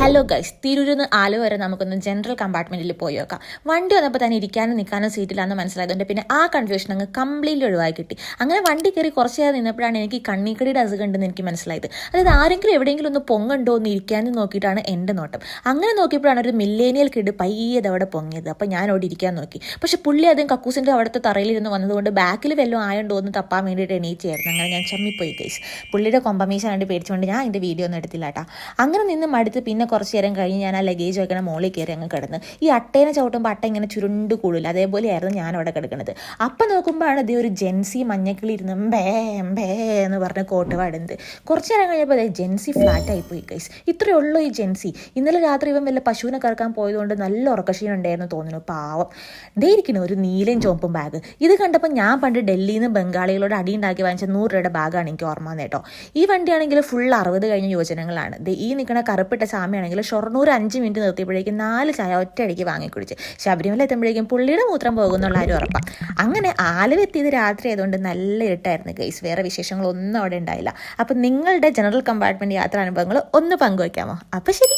Hello guys തിരൂരിൽ നിന്ന് ആലുവ വരെ നമുക്കൊന്ന് ജനറൽ കമ്പാർട്ട്മെന്റിൽ പോയി വണ്ടി വന്നപ്പോൾ തന്നെ ഇരിക്കാനും നിൽക്കാനും സീറ്റിലാന്ന് മനസ്സിലായതുകൊണ്ട് പിന്നെ ആ കൺഫ്യൂഷൻ അങ്ങ് കംപ്ലീറ്റ്ലി ഒഴിവാക്കി കിട്ടി. അങ്ങനെ വണ്ടി കയറി കുറച്ച് നേരം നിന്നപ്പോഴാണ് എനിക്ക് കണ്ണിക്കടിയുടെ അസുഖം ഉണ്ടെന്ന് എനിക്ക് മനസ്സിലായത്. അതായത് ആരെങ്കിലും എവിടെയെങ്കിലും ഒന്ന് പൊങ്ങുണ്ടോ എന്ന് ഇരിക്കാനും നോക്കിയിട്ടാണ് എന്റെ നോട്ടം. അങ്ങനെ നോക്കിയപ്പോഴാണ് ഒരു മില്ലേനിയൽ കിഡ് പയ്യത് അവിടെ പൊങ്ങിയത്. അപ്പോൾ ഞാൻ അവിടെ ഇരിക്കാൻ നോക്കി. പക്ഷെ പുള്ളി അതും കക്കൂസിന്റെ അവിടുത്തെ തറയിലിരുന്ന് വന്നതുകൊണ്ട് ബാക്കിൽ വല്ലതും ആയുണ്ടോ എന്ന് തപ്പാൻ വേണ്ടിയിട്ട് എണീച്ചായിരുന്നു അങ്ങനെ ഞാൻ ചമ്മിപ്പോയി ഗൈസ് പുള്ളിയുടെ കൊമ്പമീശ കണ്ട് പേടിച്ചുകൊണ്ട് ഞാൻ എന്റെ വീഡിയോ ഒന്നും എടുത്തില്ല കേട്ടോ അങ്ങനെ നിന്ന് മടുത്ത് പിന്നെ കുറച്ച് നേരം കഴിഞ്ഞ് ഞാൻ ആ ലഗേജ് വയ്ക്കണ മോളിൽ കയറി അങ്ങ് കിടന്ന്. ഈ അട്ടേനെ ചവിട്ടുമ്പോൾ അട്ട ഇങ്ങനെ ചുരുണ്ട് കൂടില്ല അതേപോലെയായിരുന്നു ഞാൻ അവിടെ കിടക്കുന്നത് അപ്പം നോക്കുമ്പോഴാണ് ഇതേ ഒരു ജെൻസി മഞ്ഞക്കിളി ഇരുന്ന് ബേ ബേ എന്ന് പറഞ്ഞ് കോട്ട് പാടുന്നത്. കുറച്ച് നേരം കഴിഞ്ഞപ്പോൾ അതെ ജെൻസി ഫ്ലാറ്റായി പോയി കൈസ് ഇത്രയേ ഉള്ളൂ ഈ ജെൻസി. ഇന്നലെ രാത്രി ഇവൻ വല്ല പശുവിനെ കറക്കാൻ പോയതുകൊണ്ട് നല്ല ഉറക്കക്ഷീണം ഉണ്ടായിരുന്നു തോന്നുന്നു പാവം. ദേ ഇരിക്കുന്നു ഒരു നീലയും ചുവപ്പും ബാഗ് ഇത് കണ്ടപ്പോൾ ഞാൻ പണ്ട് ഡൽഹിയിൽ നിന്ന് ബംഗാളികളോട് അടി ഉണ്ടാക്കി വാങ്ങിച്ച നൂറ് രൂപയുടെ ബാഗാണ് എനിക്ക് ഓർമ്മ കേട്ടോ ഈ വണ്ടിയാണെങ്കിൽ ഫുൾ അറുപത് കഴിഞ്ഞ യോജനങ്ങളാണ് ഈ നിൽക്കുന്ന കറുപ്പിട്ട ചാമയാണെങ്കിൽ ഷൊർണൂർ അഞ്ച് മിനിറ്റ് നിർത്തിയപ്പോഴേക്കും നാല് ചായ ഒറ്റയടിക്ക് വാങ്ങിക്കുടിച്ച്. ശബരിമല എത്തുമ്പോഴേക്കും പുള്ളിയുടെ മൂത്രം പോകുന്നുള്ള ആരും ഉറപ്പാണ് അങ്ങനെ ആലുവ എത്തിയത് രാത്രി ആയതുകൊണ്ട് നല്ല ഇരുട്ടായിരുന്നു ഗൈസ്. വേറെ വിശേഷങ്ങളൊന്നും അവിടെ ഉണ്ടായില്ല. അപ്പം നിങ്ങളുടെ ജനറൽ കമ്പാർട്ട്മെന്റ് യാത്രാ അനുഭവങ്ങൾ ഒന്ന് പങ്കുവയ്ക്കാമോ അപ്പം ശരി.